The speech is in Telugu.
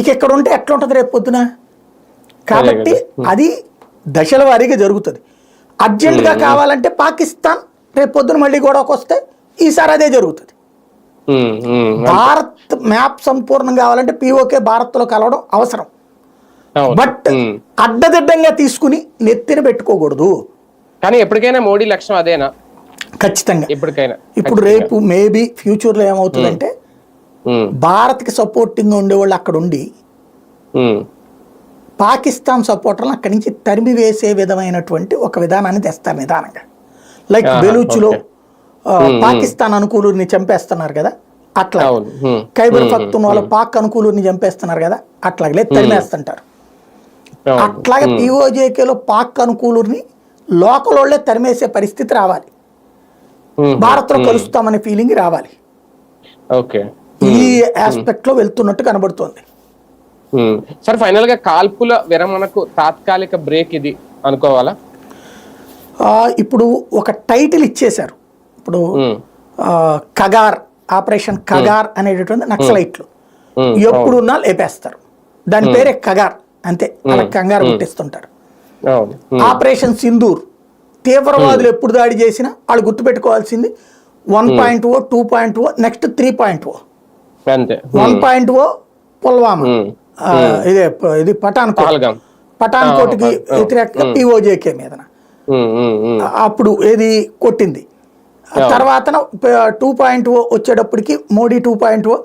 ఇక ఇక్కడ ఉంటే ఎట్లా ఉంటుంది రేపు పొద్దున? కాబట్టి అది దశల వారీగా జరుగుతుంది. అర్జెంటుగా కావాలంటే పాకిస్తాన్ రేపు పొద్దున మళ్ళీ గొడవకు వస్తే ఈసారి అదే జరుగుతుంది. భారత్ మ్యాప్ సంపూర్ణం కావాలంటే పిఓకే భారత్లో కలవడం అవసరం. బట్. అడ్డదిడ్డంగా తీసుకుని నెత్తిన పెట్టుకోకూడదు. కానీ ఎప్పటికైనా మోడీ లక్ష్యం అదేనా? ఖచ్చితంగా. ఎప్పటికైనా ఇప్పుడు రేపు మేబీ ఫ్యూచర్లో ఏమవుతుందంటే భారత్కి సపోర్టింగ్ ఉండేవాళ్ళు అక్కడ ఉండి పాకిస్తాన్ సపోర్టర్లను అక్కడి నుంచి తరిమి వేసే విధమైనటువంటి ఒక విధానాన్ని తెస్తారు నిదానంగా. లైక్ బెలూచ్లో పాకిస్తాన్ అనుకూలుని చంపేస్తున్నారు కదా అట్లా. ఖైబర్ పఖ్తూన్వాలో పాక్ అనుకూలుని చంపేస్తున్నారు కదా అట్లాగే తరిమేస్తుంటారు. అట్లాగే పిఓజేకేలో పాక్ అనుకూలుని లోకల్ వాళ్ళే తరిమేసే పరిస్థితి రావాలి. భారత్లో కలుస్తామనే ఫీలింగ్ రావాలి. ఓకే. ఈ ఆస్పెక్ట్లో వెళ్తున్నట్టు కనబడుతోంది. సార్ ఫైనల్గా కాల్పుల విరమణకు తాత్కాలిక బ్రేక్ ఇది అనుకోవాలా? ఇప్పుడు ఒక టైటిల్ ఇచ్చేశారు. ఇప్పుడు కగార్ ఆపరేషన్ కగార్ అనేటటువంటి నక్సలైట్లు. ఎప్పుడున్నా లేపేస్తారు. దాని పేరే కగార్ అంతే. అలా కంగారు పుట్టిస్తుంటారు. ఆపరేషన్ సింధూర్ తీవ్రవాదులు ఎప్పుడు దాడి చేసినా వాళ్ళు గుర్తుపెట్టుకోవాల్సింది one point O two point O next three point O అంతే వన్ పాయింట్ ఓ పుల్వామా? ఉమ్, ఆ, ఇదే ఇది పఠాన్ పఠాన్ కోట్కి వ్యతిరేకంగా పిఓజేకే ఉమ్, అప్పుడు ఏది కొట్టింది? తర్వాత టూ పాయింట్ ఓ వచ్చేటప్పటికి మోడీ టూ పాయింట్ ఓ